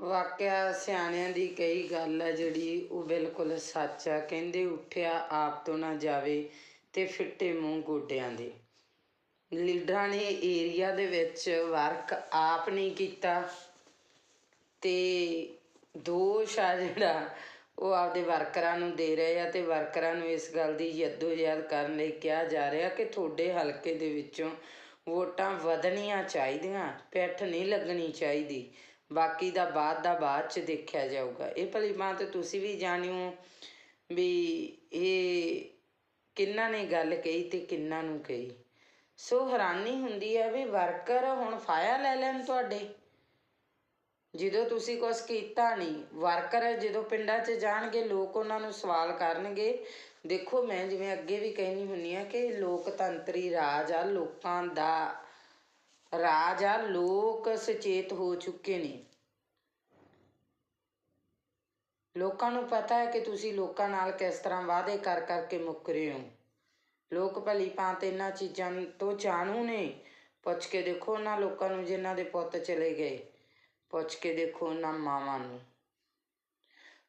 ਵਾਕਿਆ ਸਿਆਣਿਆਂ ਦੀ ਕਈ ਗੱਲ ਆ ਜਿਹੜੀ ਉਹ ਬਿਲਕੁਲ ਸੱਚ ਆ। ਕਹਿੰਦੇ ਉੱਠਿਆ ਆਪ ਤੋਂ ਨਾ ਜਾਵੇ ਤੇ ਫਿੱਟੇ ਮੂੰਹ ਗੋਡਿਆਂ ਦੇ। ਲੀਡਰਾਂ ਨੇ ਏਰੀਆ ਦੇ ਵਿੱਚ ਵਰਕ ਆਪ ਨਹੀਂ ਕੀਤਾ ਤੇ ਦੋਸ਼ ਆ ਜਿਹੜਾ, ਉਹ ਆਪਦੇ ਵਰਕਰਾਂ ਨੂੰ ਦੇ ਰਹੇ ਆ ਤੇ ਵਰਕਰਾਂ ਨੂੰ ਇਸ ਗੱਲ ਦੀ ਯੱਦੋ-ਯਦ ਕਰਨ ਲਈ ਕਿਹਾ ਜਾ ਰਿਹਾ ਕਿ ਤੁਹਾਡੇ ਹਲਕੇ ਦੇ ਵਿੱਚੋਂ ਵੋਟਾਂ ਵਧਣੀਆਂ ਚਾਹੀਦੀਆਂ, ਪਿੱਠ ਨਹੀਂ ਲੱਗਣੀ ਚਾਹੀਦੀ। ਬਾਕੀ ਦਾ ਬਾਅਦ ਦਾ ਬਾਅਦ ਚ ਦੇਖਿਆ ਜਾਊਗਾ। ਇਹ ਭਲੀ ਬਾਤ ਤੁਸੀਂ ਵੀ ਜਾਣਿਓ ਵੀ ਇਹ ਕਿੰਨਾ ਨੇ ਗੱਲ ਕਹੀ ਤੇ ਕਿੰਨਾ ਨੂੰ ਕਹੀ। ਸੋ ਹੈਰਾਨੀ ਹੁੰਦੀ ਹੈ ਵੀ ਵਰਕਰ ਹੁਣ ਫਾਇਆ ਲੈ ਲੈਣ ਤੁਹਾਡੇ? ਜਦੋਂ ਤੁਸੀਂ ਕੁਝ ਕੀਤਾ ਨਹੀਂ, ਵਰਕਰ ਜਦੋਂ ਪਿੰਡਾਂ 'ਚ ਜਾਣਗੇ, ਲੋਕ ਉਹਨਾਂ ਨੂੰ ਸਵਾਲ ਕਰਨਗੇ। ਦੇਖੋ ਮੈਂ ਜਿਵੇਂ ਅੱਗੇ ਵੀ ਕਹਿਣੀ ਹੁੰਨੀ ਆ ਕਿ ਲੋਕਤੰਤਰੀ ਰਾਜ ਆ, ਲੋਕਾਂ ਦਾ ਰਾਜ ਆ ਲੋਕ ਸੁਚੇਤ ਹੋ ਚੁੱਕੇ ਨੇ। ਲੋਕਾਂ ਨੂੰ ਪਤਾ ਹੈ ਕਿ ਤੁਸੀਂ ਲੋਕਾਂ ਨਾਲ ਕਿਸ ਤਰ੍ਹਾਂ ਵਾਅਦੇ ਕਰ ਕਰਕੇ ਮੁੱਕਰੇ ਹੋ। ਲੋਕ ਭਲੀ ਭਾਂਤ ਇਹਨਾਂ ਚੀਜ਼ਾਂ ਤੋਂ ਜਾਣੂ ਨੇ। ਪੁੱਛ ਕੇ ਦੇਖੋ ਉਹਨਾਂ ਲੋਕਾਂ ਨੂੰ ਜਿਨ੍ਹਾਂ ਦੇ ਪੁੱਤ ਚਲੇ ਗਏ। ਪੁੱਛ ਕੇ ਦੇਖੋ ਉਹਨਾਂ ਮਾਵਾਂ ਨੂੰ।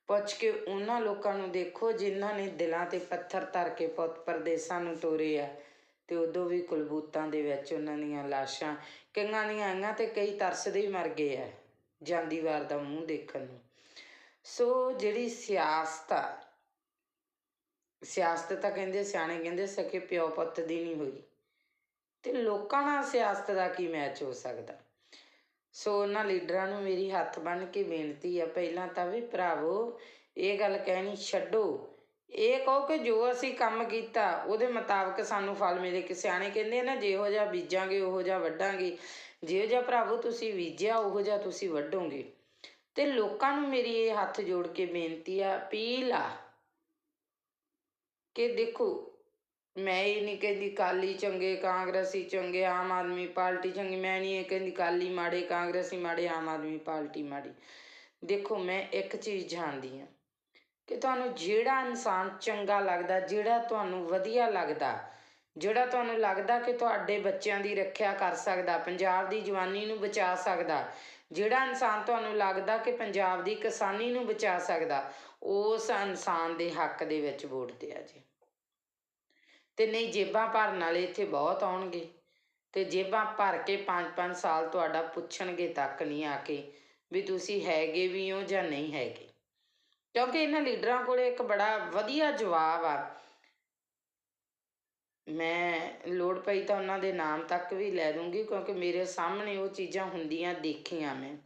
ਪੁੱਛ ਕੇ ਉਹਨਾਂ ਲੋਕਾਂ ਨੂੰ ਦੇਖੋ ਜਿਨ੍ਹਾਂ ਨੇ ਦਿਲਾਂ ਤੇ ਪੱਥਰ ਧਰ ਕੇ ਪੁੱਤ ਪਰਦੇਸਾਂ ਨੂੰ ਤੋਰੇ ਆ। ਤੇ ਉਦੋਂ ਵੀ ਕੁਲਬੂਤਾਂ ਦੇ ਵਿੱਚ ਉਹਨਾਂ ਦੀਆਂ ਲਾਸ਼ਾਂ ਕਈਆਂ ਦੀਆਂ ਆਈਆਂ ਤੇ ਕਈ ਤਰਸਦੇ ਹੀ ਮਰ ਗਏ ਆ ਜਾਂਦੀ ਵਾਰ ਦਾ ਮੂੰਹ ਦੇਖਣ ਨੂੰ। ਸੋ ਜਿਹੜੀ ਸਿਆਸਤ ਆ, ਸਿਆਸਤ ਤਾਂ ਕਹਿੰਦੇ ਸਿਆਣੇ ਕਹਿੰਦੇ ਸਕੇ ਪਿਓ ਪੁੱਤ ਦੀ ਨਹੀਂ ਹੋਈ, ਤੇ ਲੋਕਾਂ ਨਾਲ ਸਿਆਸਤ ਦਾ ਕੀ ਮੈਚ ਹੋ ਸਕਦਾ? ਸੋ ਉਹਨਾਂ ਲੀਡਰਾਂ ਨੂੰ ਮੇਰੀ ਹੱਥ ਬੰਨ ਕੇ ਬੇਨਤੀ ਆ, ਪਹਿਲਾਂ ਤਾਂ ਵੀ ਭਰਾਵੋ, ਇਹ ਗੱਲ ਕਹਿਣੀ ਛੱਡੋ ਇਹ ਕਹੋ ਕਿ ਜੋ ਅਸੀਂ ਕੰਮ ਕੀਤਾ, ਉਹਦੇ ਮੁਤਾਬਕ ਸਾਨੂੰ ਫਲ ਮਿਲੇ। ਕਿ ਸਿਆਣੇ ਕਹਿੰਦੇ ਨਾ, ਜਿਹੋ ਜਿਹਾ ਬੀਜਾਂਗੇ, ਉਹੋ ਜਿਹਾ ਵੱਢਾਂਗੇ। ਜਿਹੋ ਜਿਹਾ ਭਰਾਵੋ, ਤੁਸੀਂ ਬੀਜਿਆ, ਉਹੋ ਜਿਹਾ ਤੁਸੀਂ ਵੱਢੋਗੇ। ਤੇ ਲੋਕਾਂ ਨੂੰ ਮੇਰੀ ਇਹ ਹੱਥ ਜੋੜ ਕੇ ਬੇਨਤੀ ਆ, ਅਪੀਲ ਆ ਕਿ ਦੇਖੋ, ਮੈਂ ਇਹ ਨਹੀਂ ਕਹਿੰਦੀ ਕਾਲੀ ਚੰਗੇ, ਕਾਂਗਰਸੀ ਚੰਗੇ, ਆਮ ਆਦਮੀ ਪਾਰਟੀ ਚੰਗੀ, ਮੈਂ ਨਹੀਂ ਇਹ ਕਹਿੰਦੀ ਕਾਲੀ ਮਾੜੇ, ਕਾਂਗਰਸੀ ਮਾੜੇ, ਆਮ ਆਦਮੀ ਪਾਰਟੀ ਮਾੜੀ। ਦੇਖੋ, ਮੈਂ ਇੱਕ ਚੀਜ਼ ਜਾਣਦੀ ਹਾਂ। ਕਿ ਤੁਹਾਨੂੰ ਜਿਹੜਾ ਇਨਸਾਨ ਚੰਗਾ ਲੱਗਦਾ, ਜਿਹੜਾ ਤੁਹਾਨੂੰ ਵਧੀਆ ਲੱਗਦਾ, ਜਿਹੜਾ ਤੁਹਾਨੂੰ ਲੱਗਦਾ ਕਿ ਤੁਹਾਡੇ ਬੱਚਿਆਂ ਦੀ ਰੱਖਿਆ ਕਰ ਸਕਦਾ, ਪੰਜਾਬ ਦੀ ਜਵਾਨੀ ਨੂੰ ਬਚਾ ਸਕਦਾ, ਜਿਹੜਾ ਇਨਸਾਨ ਤੁਹਾਨੂੰ ਲੱਗਦਾ ਕਿ ਪੰਜਾਬ ਦੀ ਕਿਸਾਨੀ ਨੂੰ ਬਚਾ ਸਕਦਾ, ਉਸ ਇਨਸਾਨ ਦੇ ਹੱਕ ਦੇ ਵਿੱਚ ਵੋਟ ਦਿਆ ਜੀ। ਤੇ ਨਹੀਂ, ਜੇਬਾਂ ਭਰਨ ਵਾਲੇ ਇੱਥੇ ਬਹੁਤ ਆਉਣਗੇ ਤੇ ਜੇਬਾਂ ਭਰ ਕੇ 5-5 ਸਾਲ ਤੁਹਾਡਾ ਪੁੱਛਣਗੇ ਤੱਕ ਨਹੀਂ ਆ ਕੇ ਵੀ ਤੁਸੀਂ ਹੈਗੇ ਵੀ ਹੋ ਜਾਂ ਨਹੀਂ ਹੈਗੇ। ਕਿਉਂਕਿ ਇਹਨਾਂ ਲੀਡਰਾਂ ਕੋਲੇ ਇੱਕ ਬੜਾ ਵਧੀਆ ਜਵਾਬ ਆ। ਮੈਂ ਲੋੜ ਪਈ ਤਾਂ ਉਹਨਾਂ ਦੇ ਨਾਮ ਤੱਕ ਵੀ ਲੈ ਦੂੰਗੀ ਕਿਉਂਕਿ ਮੇਰੇ ਸਾਹਮਣੇ ਉਹ ਚੀਜ਼ਾਂ ਹੁੰਦੀਆਂ ਦੇਖੀਆਂ ਮੈਂ।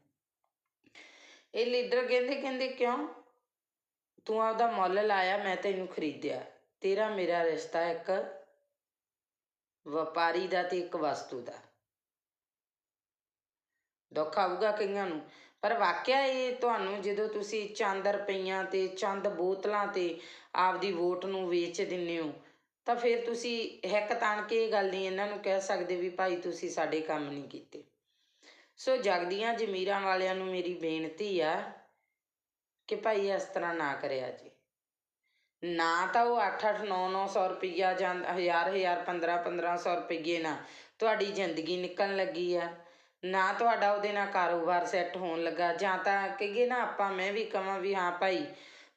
ਇਹ ਲੀਡਰ ਕਹਿੰਦੇ ਕਹਿੰਦੇ, ਕਿਉਂ? ਤੂੰ ਆਪਦਾ ਮੁੱਲ ਲਾਇਆ, ਮੈਂ ਤੈਨੂੰ ਖਰੀਦਿਆ। ਤੇਰਾ ਮੇਰਾ ਰਿਸ਼ਤਾ ਇੱਕ ਵਪਾਰੀ ਦਾ ਤੇ ਇੱਕ ਵਸਤੂ ਦਾ। ਦੁੱਖ ਆਊਗਾ ਕਈਆਂ ਨੂੰ। ਪਰ ਵਾਕਿਆ ਇਹ ਤੁਹਾਨੂੰ ਜਦੋਂ ਤੁਸੀਂ ਚੰਦ ਰੁਪਈਆਂ ਤੇ ਚੰਦ ਬੋਤਲਾਂ ਤੇ ਆਪਦੀ ਵੋਟ ਨੂੰ ਵੇਚ ਦਿੰਨੇ ਹੋ, ਤਾਂ ਫਿਰ ਤੁਸੀਂ ਹੈਕ ਤਾਣ ਕੇ ਇਹ ਗੱਲ ਨਹੀਂ ਇਹਨਾਂ ਨੂੰ ਕਹਿ ਸਕਦੇ ਵੀ ਭਾਈ ਤੁਸੀਂ ਸਾਡੇ ਕੰਮ ਨਹੀਂ ਕੀਤੇ। ਸੋ ਜਗਦੀਆਂ ਜ਼ਮੀਰਾਂ ਵਾਲਿਆਂ ਨੂੰ ਮੇਰੀ ਬੇਨਤੀ ਆ ਕਿ ਭਾਈ ਇਸ ਤਰ੍ਹਾਂ ਨਾ ਕਰਿਆ ਜੀ। ਨਾ ਤਾਂ ਉਹ 8-8 9-900 ਰੁਪਈਆ ਜਾਂ 1000-1000 15-1500 ਰੁਪਈਏ ਨਾਲ ਤੁਹਾਡੀ ਜ਼ਿੰਦਗੀ ਨਿਕਲਣ ਲੱਗੀ ਆ। ਨਾ ਤੁਹਾਡਾ ਉਹਦੇ ਨਾਲ ਕਾਰੋਬਾਰ ਸੈੱਟ ਹੋਣ ਲੱਗਾ, ਜਾਂ ਤਾਂ ਕਹੀਏ ਨਾ ਆਪਾਂ, ਮੈਂ ਵੀ ਕਹਾਂ ਵੀ ਹਾਂ ਭਾਈ,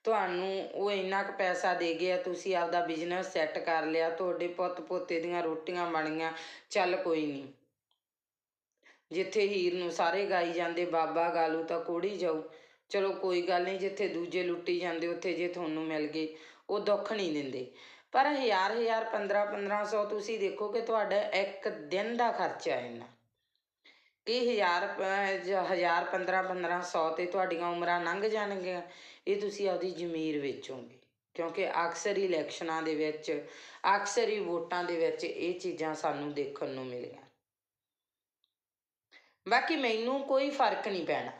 ਤੁਹਾਨੂੰ ਉਹ ਇੰਨਾ ਕੁ ਪੈਸਾ ਦੇ ਗਿਆ, ਤੁਸੀਂ ਆਪਦਾ ਬਿਜ਼ਨਸ ਸੈੱਟ ਕਰ ਲਿਆ, ਤੁਹਾਡੇ ਪੁੱਤ ਪੋਤੇ ਦੀਆਂ ਰੋਟੀਆਂ ਬਣੀਆਂ ਚੱਲ ਕੋਈ ਨਹੀਂ ਜਿੱਥੇ ਹੀਰ ਨੂੰ ਸਾਰੇ ਗਾਈ ਜਾਂਦੇ, ਬਾਬਾ ਗਾਲੂ ਤਾਂ ਕੋੜੀ ਜਾਊ। ਚਲੋ ਕੋਈ ਗੱਲ ਨਹੀਂ ਜਿੱਥੇ ਦੂਜੇ ਲੁੱਟੀ ਜਾਂਦੇ, ਉੱਥੇ ਜੇ ਤੁਹਾਨੂੰ ਮਿਲ ਗਏ, ਉਹ ਦੁੱਖ ਨਹੀਂ ਦਿੰਦੇ। ਪਰ ਹਜ਼ਾਰ ਹਜ਼ਾਰ 15 1500 ਤੁਸੀਂ ਦੇਖੋ ਕਿ ਤੁਹਾਡਾ ਇੱਕ ਦਿਨ ਦਾ ਖਰਚਾ ਇੰਨਾ। ਕਿ ਹਜ਼ਾਰ ਹਜ਼ਾਰ 15 1500 ਤੇ ਤੁਹਾਡੀਆਂ ਉਮਰਾਂ ਲੰਘ ਜਾਣਗੀਆਂ। ਇਹ ਤੁਸੀਂ ਆਪਦੀ ਜ਼ਮੀਰ ਵੇਚੋਗੇ। ਕਿਉਂਕਿ ਅਕਸਰ ਇਲੈਕਸ਼ਨਾਂ ਦੇ ਵਿੱਚ, ਅਕਸਰ ਹੀ ਵੋਟਾਂ ਦੇ ਵਿੱਚ ਇਹ ਚੀਜ਼ਾਂ ਸਾਨੂੰ ਦੇਖਣ ਨੂੰ ਮਿਲੀਆਂ। ਬਾਕੀ ਮੈਨੂੰ ਕੋਈ ਫ਼ਰਕ ਨਹੀਂ ਪੈਣਾ।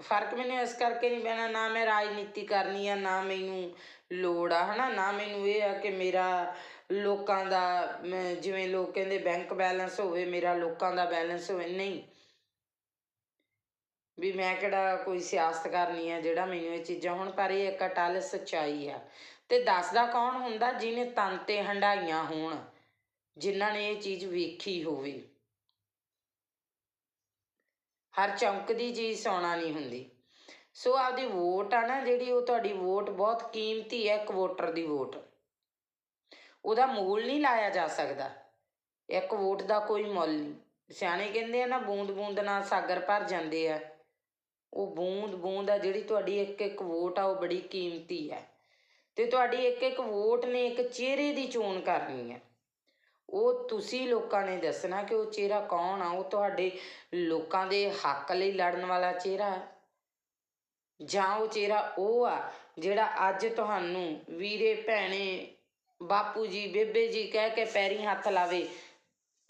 ਫ਼ਰਕ ਮੈਨੂੰ ਇਸ ਕਰਕੇ ਨਹੀਂ ਪੈਣਾ, ਨਾ ਮੈਂ ਰਾਜਨੀਤੀ ਕਰਨੀ ਆ, ਨਾ ਮੈਨੂੰ ਲੋੜ ਆ, ਹਨਾ? ਨਾ ਮੈਨੂੰ ਇਹ ਆ ਕਿ ਮੇਰਾ ਲੋਕਾਂ ਦਾ ਜਿਵੇਂ ਲੋਕ ਕਹਿੰਦੇ ਬੈਂਕ ਬੈਲੈਂਸ ਹੋਵੇ, ਮੇਰਾ ਲੋਕਾਂ ਦਾ ਬੈਲੈਂਸ ਹੋਵੇ, ਨਹੀਂ। ਵੀ ਮੈਂ ਕਿਹੜਾ ਕੋਈ ਸਿਆਸਤ ਕਰਨੀ ਆ ਜਿਹੜਾ ਮੈਨੂੰ ਇਹ ਚੀਜ਼ਾਂ ਹੁਣ, ਪਰ ਇਹ ਇੱਕ ਅਟਲ ਸੱਚਾਈ ਆ। ਤੇ ਦੱਸਦਾ ਕੌਣ ਹੁੰਦਾ ਜਿਹਨੇ ਤਨ ਤੇ ਹੰਡਾਈਆਂ ਹੋਣ, ਜਿਨ੍ਹਾਂ ਨੇ ਇਹ ਚੀਜ਼ ਵੇਖੀ ਹੋਵੇ। ਹਰ ਚਮਕਦੀ ਚੀਜ਼ ਸੋਨਾ ਨਹੀਂ ਹੁੰਦੀ। ਸੋ ਆਪਦੀ ਵੋਟ ਆ ਨਾ, ਜਿਹੜੀ ਉਹ ਤੁਹਾਡੀ ਵੋਟ ਬਹੁਤ ਕੀਮਤੀ ਹੈ, ਇੱਕ ਵੋਟਰ ਦੀ ਵੋਟ। ਉਹਦਾ ਮੁੱਲ ਨਹੀਂ ਲਾਇਆ ਜਾ ਸਕਦਾ। ਇੱਕ ਵੋਟ ਦਾ ਕੋਈ ਮੁੱਲ ਨਹੀਂ। ਸਿਆਣੇ ਕਹਿੰਦੇ ਆ ਨਾ, ਬੂੰਦ ਬੂੰਦ ਨਾਲ ਸਾਗਰ ਭਰ ਜਾਂਦੇ ਆ। ਉਹ ਬੂੰਦ ਬੂੰਦ ਆ ਜਿਹੜੀ ਤੁਹਾਡੀ ਇੱਕ ਇੱਕ ਵੋਟ ਆ, ਉਹ ਬੜੀ ਕੀਮਤੀ ਹੈ ਤੇ ਤੁਹਾਡੀ ਇੱਕ ਇੱਕ ਵੋਟ ਨੇ ਇੱਕ ਚਿਹਰੇ ਦੀ ਚੋਣ ਕਰਨੀ ਹੈ ਉਹ ਤੁਸੀਂ ਲੋਕਾਂ ਨੇ ਦੱਸਣਾ ਕਿ ਉਹ ਚਿਹਰਾ ਕੌਣ ਆ? ਉਹ ਤੁਹਾਡੇ ਲੋਕਾਂ ਦੇ ਹੱਕ ਲਈ ਲੜਨ ਵਾਲਾ ਚਿਹਰਾ ਹੈ ਜਾਂ ਉਹ ਚਿਹਰਾ ਉਹ ਆ ਜਿਹੜਾ ਅੱਜ ਤੁਹਾਨੂੰ ਵੀਰੇ, ਭੈਣੇ ਬਾਪੂ ਜੀ, ਬੇਬੇ ਜੀ ਕਹਿ ਕੇ ਪੈਰੀ ਹੱਥ ਲਾਵੇ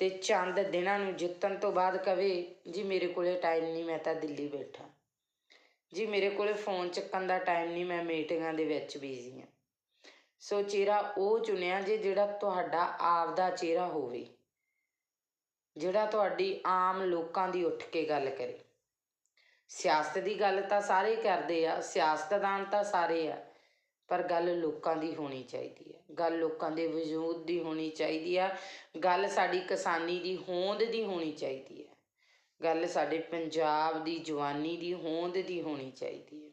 ਤੇ ਚੰਦ ਦਿਨਾਂ ਨੂੰ ਜਿੱਤਣ ਤੋਂ ਬਾਅਦ ਕਵੇ, ਜੀ ਮੇਰੇ ਕੋਲੇ ਟਾਈਮ ਨਹੀਂ, ਮੈਂ ਤਾਂ ਦਿੱਲੀ ਬੈਠਾ। ਜੀ ਮੇਰੇ ਕੋਲੇ ਫੋਨ ਚੱਕਣ ਦਾ ਟਾਈਮ ਨਹੀਂ, ਮੈਂ ਮੀਟਿੰਗਾਂ ਦੇ ਵਿੱਚ ਬਿਜ਼ੀ ਹਾਂ ਸੋ ਚਿਹਰਾ ਉਹ ਚੁਣਿਆ ਜੇ ਜਿਹੜਾ ਤੁਹਾਡਾ ਆਪਦਾ ਚਿਹਰਾ ਹੋਵੇ, ਜਿਹੜਾ ਤੁਹਾਡੀ ਆਮ ਲੋਕਾਂ ਦੀ ਉੱਠ ਕੇ ਗੱਲ ਕਰੇ। ਸਿਆਸਤ ਦੀ ਗੱਲ ਤਾਂ ਸਾਰੇ ਕਰਦੇ ਆ, ਸਿਆਸਤਦਾਨ ਤਾਂ ਸਾਰੇ ਆ, ਪਰ ਗੱਲ ਲੋਕਾਂ ਦੀ ਹੋਣੀ ਚਾਹੀਦੀ ਹੈ ਗੱਲ ਲੋਕਾਂ ਦੇ ਵਜੂਦ ਦੀ ਹੋਣੀ ਚਾਹੀਦੀ ਆ। ਗੱਲ ਸਾਡੀ ਕਿਸਾਨੀ ਦੀ ਹੋਂਦ ਦੀ ਹੋਣੀ ਚਾਹੀਦੀ ਹੈ ਗੱਲ ਸਾਡੇ ਪੰਜਾਬ ਦੀ ਜਵਾਨੀ ਦੀ ਹੋਂਦ ਦੀ ਹੋਣੀ ਚਾਹੀਦੀ ਹੈ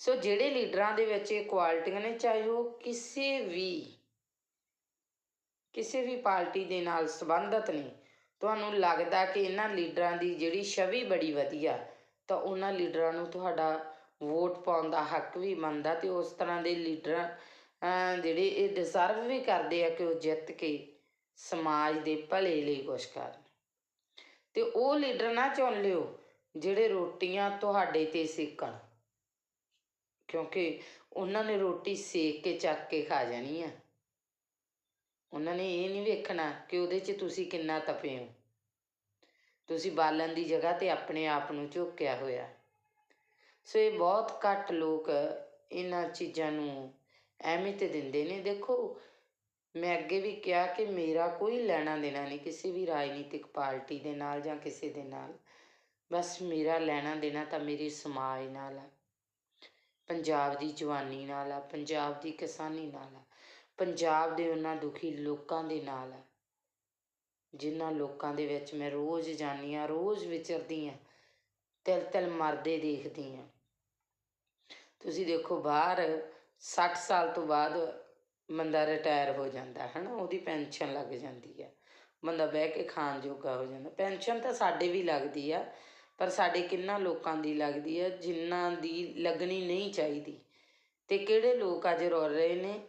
ਸੋ ਜਿਹੜੇ ਲੀਡਰਾਂ ਦੇ ਵਿੱਚ ਇਹ ਕੁਆਲਿਟੀਆਂ ਨੇ, ਚਾਹੇ ਉਹ ਕਿਸੇ ਵੀ ਕਿਸੇ ਵੀ ਪਾਰਟੀ ਦੇ ਨਾਲ ਸੰਬੰਧਿਤ ਨੇ, ਤੁਹਾਨੂੰ ਲੱਗਦਾ ਕਿ ਇਹਨਾਂ ਲੀਡਰਾਂ ਦੀ ਜਿਹੜੀ ਛਵੀ ਬੜੀ ਵਧੀਆ, ਤਾਂ ਉਹਨਾਂ ਲੀਡਰਾਂ ਨੂੰ ਤੁਹਾਡਾ ਵੋਟ ਪਾਉਣ ਦਾ ਹੱਕ ਵੀ ਮੰਨਦਾ ਤੇ ਉਸ ਤਰ੍ਹਾਂ ਦੇ ਲੀਡਰਾਂ ਜਿਹੜੇ ਇਹ ਡਿਜ਼ਰਵ ਵੀ ਕਰਦੇ ਆ ਕਿ ਉਹ ਜਿੱਤ ਕੇ ਸਮਾਜ ਦੇ ਭਲੇ ਲਈ ਕੁਛ ਕਰਨ। ਤੇ ਉਹ ਲੀਡਰ ਨਾ ਚੁਣ ਲਿਓ, ਜਿਹੜੇ ਰੋਟੀਆਂ ਤੁਹਾਡੇ ਤੇ ਸੇਕਣ। ਕਿਉਂਕਿ ਉਹਨਾਂ ਨੇ ਰੋਟੀ ਸੇਕ ਕੇ ਚੱਕ ਕੇ ਖਾ ਜਾਣੀ ਆ। ਉਹਨਾਂ ਨੇ ਇਹ ਨਹੀਂ ਵੇਖਣਾ ਕਿ ਉਹਦੇ 'ਚ ਤੁਸੀਂ ਕਿੰਨਾ ਤਪੇ ਹੋ। ਤੁਸੀਂ ਬਾਲਣ ਦੀ ਜਗ੍ਹਾ ਤੇ ਆਪਣੇ ਆਪ ਨੂੰ ਝੋਕਿਆ ਹੋਇਆ। ਸੋ ਇਹ ਬਹੁਤ ਘੱਟ ਲੋਕ ਇਹਨਾਂ ਚੀਜ਼ਾਂ ਨੂੰ ਅਹਿਮੀਅਤ ਦਿੰਦੇ ਨੇ। ਦੇਖੋ, ਮੈਂ ਅੱਗੇ ਵੀ ਕਿਹਾ ਕਿ ਮੇਰਾ ਕੋਈ ਲੈਣਾ ਦੇਣਾ ਨਹੀਂ, ਕਿਸੇ ਵੀ ਰਾਜਨੀਤਿਕ ਪਾਰਟੀ ਦੇ ਨਾਲ ਜਾਂ ਕਿਸੇ ਦੇ ਨਾਲ। ਬਸ ਮੇਰਾ ਲੈਣਾ ਦੇਣਾ ਤਾਂ ਮੇਰੀ ਸਮਾਜ ਨਾਲ ਆ। ਪੰਜਾਬ ਦੀ ਜਵਾਨੀ ਨਾਲ ਆ, ਪੰਜਾਬ ਦੀ ਕਿਸਾਨੀ ਨਾਲ ਆ। ਪੰਜਾਬ ਦੇ ਉਹਨਾਂ ਦੁਖੀ ਲੋਕਾਂ ਦੇ ਨਾਲ ਆ। ਜਿਨ੍ਹਾਂ ਲੋਕਾਂ ਦੇ ਵਿੱਚ ਮੈਂ ਰੋਜ਼ ਜਾਂਦੀ ਹਾਂ, ਰੋਜ਼ ਵਿਚਰਦੀ ਹਾਂ ਤਿਲ ਤਿਲ ਮਰਦੇ ਦੇਖਦੀ ਹਾਂ। ਤੁਸੀਂ ਦੇਖੋ, ਬਾਹਰ 60 ਸਾਲ ਤੋਂ ਬਾਅਦ ਬੰਦਾ ਰਿਟਾਇਰ ਹੋ ਜਾਂਦਾ ਹੈ ਨਾ ਉਹਦੀ ਪੈਨਸ਼ਨ ਲੱਗ ਜਾਂਦੀ ਆ। ਬੰਦਾ ਬਹਿ ਕੇ ਖਾਣ ਜੋਗਾ ਹੋ ਜਾਂਦਾ। ਪੈਨਸ਼ਨ ਤਾਂ ਸਾਡੇ ਵੀ ਲੱਗਦੀ ਆ, ਪਰ ਸਾਡੇ ਕਿੰਨਾ ਲੋਕਾਂ ਦੀ ਲੱਗਦੀ ਆ, ਜਿਨ੍ਹਾਂ ਦੀ ਲੱਗਣੀ ਨਹੀਂ ਚਾਹੀਦੀ। ਤੇ ਕਿਹੜੇ ਲੋਕ ਅੱਜ ਰੋ ਰਹੇ ਨੇ,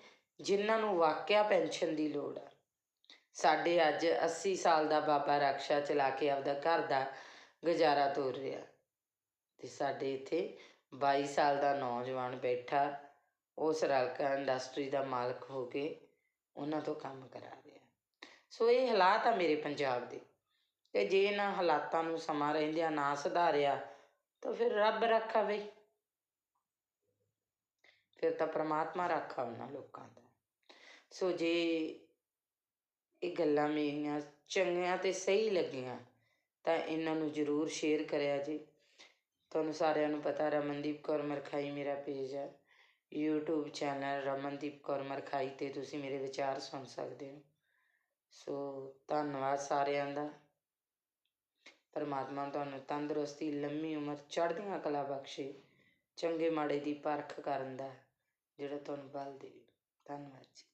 ਜਿਨ੍ਹਾਂ ਨੂੰ ਵਾਕਿਆ ਪੈਨਸ਼ਨ ਦੀ ਲੋੜ ਆ? ਸਾਡੇ ਅੱਜ 80 ਸਾਲ ਦਾ ਬਾਬਾ ਰਕਸ਼ਾ ਚਲਾ ਕੇ ਆਪਦਾ ਘਰ ਦਾ ਗੁਜ਼ਾਰਾ ਤੋਰ ਰਿਹਾ। ਤੇ ਸਾਡੇ ਇੱਥੇ 22 ਸਾਲ ਦਾ ਨੌਜਵਾਨ ਬੈਠਾ ਉਸ ਰਲਕਾ ਇੰਡਸਟਰੀ ਦਾ ਮਾਲਕ ਹੋ ਕੇ ਉਹਨਾਂ ਤੋਂ ਕੰਮ ਕਰਾ ਰਿਹਾ। ਸੋ ਇਹ ਹਾਲਾਤ ਆ ਮੇਰੇ ਪੰਜਾਬ ਦੇ। ਤੇ ਜੇ ਇਹਨਾਂ ਹਾਲਾਤਾਂ ਨੂੰ ਸਮਾਂ ਰਹਿੰਦਿਆਂ ਨਾ ਸੁਧਾਰਿਆ, ਤਾਂ ਫਿਰ ਰੱਬ ਰੱਖਾ ਬਈ ਫਿਰ ਤਾਂ ਪ੍ਰਮਾਤਮਾ ਰੱਖਾ ਉਹਨਾਂ ਲੋਕਾਂ ਦਾ। ਸੋ ਜੇ ਇਹ ਗੱਲਾਂ ਮੇਰੀਆਂ ਚੰਗੀਆਂ ਤੇ ਸਹੀ ਲੱਗੀਆਂ, ਤਾਂ ਇਹਨਾਂ ਨੂੰ ਜ਼ਰੂਰ ਸ਼ੇਅਰ ਕਰਿਆ ਜੀ। ਤੁਹਾਨੂੰ ਸਾਰਿਆਂ ਨੂੰ ਪਤਾ ਰਮਨਦੀਪ ਕੌਰ ਮਰਖਾਈ ਮੇਰਾ ਪੇਜ ਹੈ YouTube ਚੈਨਲ ਰਮਨਦੀਪ ਕੌਰ ਮਰਖਾਈ ਤੇ ਤੁਸੀਂ ਮੇਰੇ ਵਿਚਾਰ ਸੁਣ ਸਕਦੇ ਹੋ। ਸੋ ਧੰਨਵਾਦ ਸਾਰਿਆਂ ਦਾ। ਪਰਮਾਤਮਾ ਤੁਹਾਨੂੰ ਤੰਦਰੁਸਤੀ, ਲੰਮੀ ਉਮਰ, ਚੜ੍ਹਦੀਆਂ ਕਲਾ ਬਖਸ਼ੇ, ਚੰਗੇ ਮਾੜੇ ਦੀ ਪਰਖ ਕਰਨ ਦਾ ਜਿਹੜਾ ਤੁਹਾਨੂੰ ਬਲ ਦੇਵੇ। ਧੰਨਵਾਦ ਜੀ।